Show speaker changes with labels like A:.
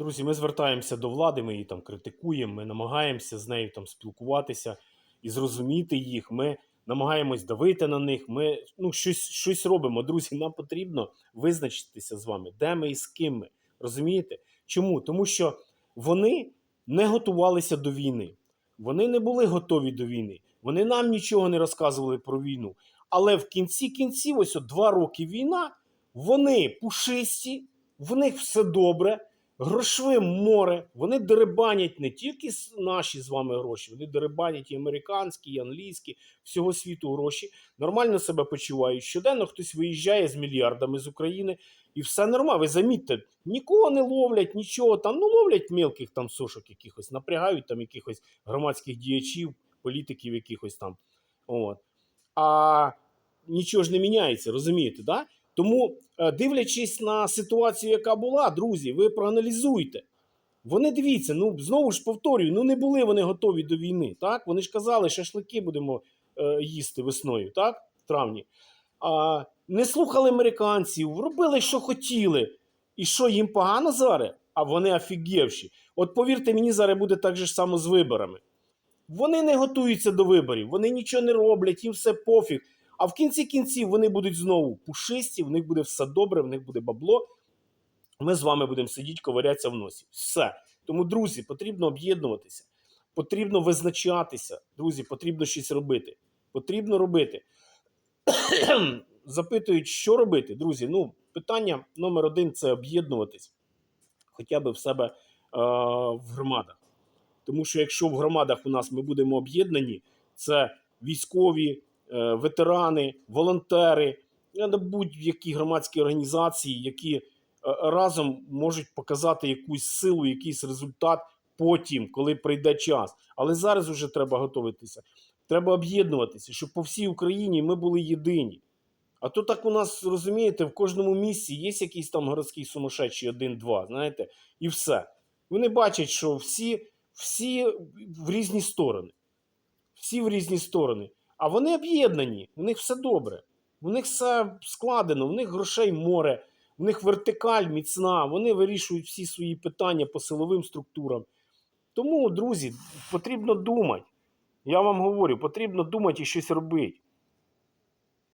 A: Друзі, ми звертаємося до влади, ми її там критикуємо, ми намагаємося з нею там спілкуватися і зрозуміти їх. Ми намагаємось давити на них. Ми ну, щось, щось робимо. Друзі, нам потрібно визначитися з вами, де ми і з ким ми. Розумієте? Чому? Тому що вони не готувалися до війни. Вони не були готові до війни. Вони нам нічого не розказували про війну. Але в кінці кінців, ось от два роки війна, вони пушисті, в них все добре, грошове море. Вони деребанять не тільки наші з вами гроші, вони деребанять і американські, і англійські, всього світу гроші. Нормально себе почувають. Щоденно хтось виїжджає з мільярдами з України, і все нормально. Ви замітьте, нікого не ловлять, нічого там. Ну ловлять мілких там сушок якихось, напрягають там якихось громадських діячів, політиків якихось там. От. А нічого ж не міняється, розумієте? Да? Тому, е, дивлячись на ситуацію, яка була, друзі, ви проаналізуйте. Вони дивіться, ну знову ж повторюю, ну не були вони готові до війни. Так? Вони ж казали, шашлики будемо е, їсти весною, так? В травні. А, не слухали американців, робили, що хотіли. І що їм погано зараз? А вони офігівші. От повірте мені, зараз буде так же само з виборами. Вони не готуються до виборів, вони нічого не роблять, їм все пофіг. А в кінці кінців вони будуть знову пушисті, в них буде все добре, в них буде бабло. Ми з вами будемо сидіти, ковирятися в носі. Все. Тому, друзі, потрібно об'єднуватися, потрібно визначатися. Друзі, потрібно щось робити. Потрібно робити. Запитують, що робити, друзі. Ну, питання номер один це об'єднуватись хоча б в себе е, в громадах. Тому що якщо в громадах у нас ми будемо об'єднані, це військові, ветерани, волонтери, е, будь-які громадські організації, які е, разом можуть показати якусь силу, якийсь результат потім, коли прийде час. Але зараз вже треба готуватися. Треба об'єднуватися, щоб по всій Україні ми були єдині. А то так у нас, розумієте, в кожному місці є якийсь там городський сумасшедший один-два, знаєте, і все. Вони бачать, що всі, всі в різні сторони. Всі в різні сторони. А вони об'єднані, у них все добре. У них все складено, у них грошей море, у них вертикаль міцна, вони вирішують всі свої питання по силовим структурам. Тому, друзі, потрібно думати. Я вам говорю, потрібно думати і щось робити.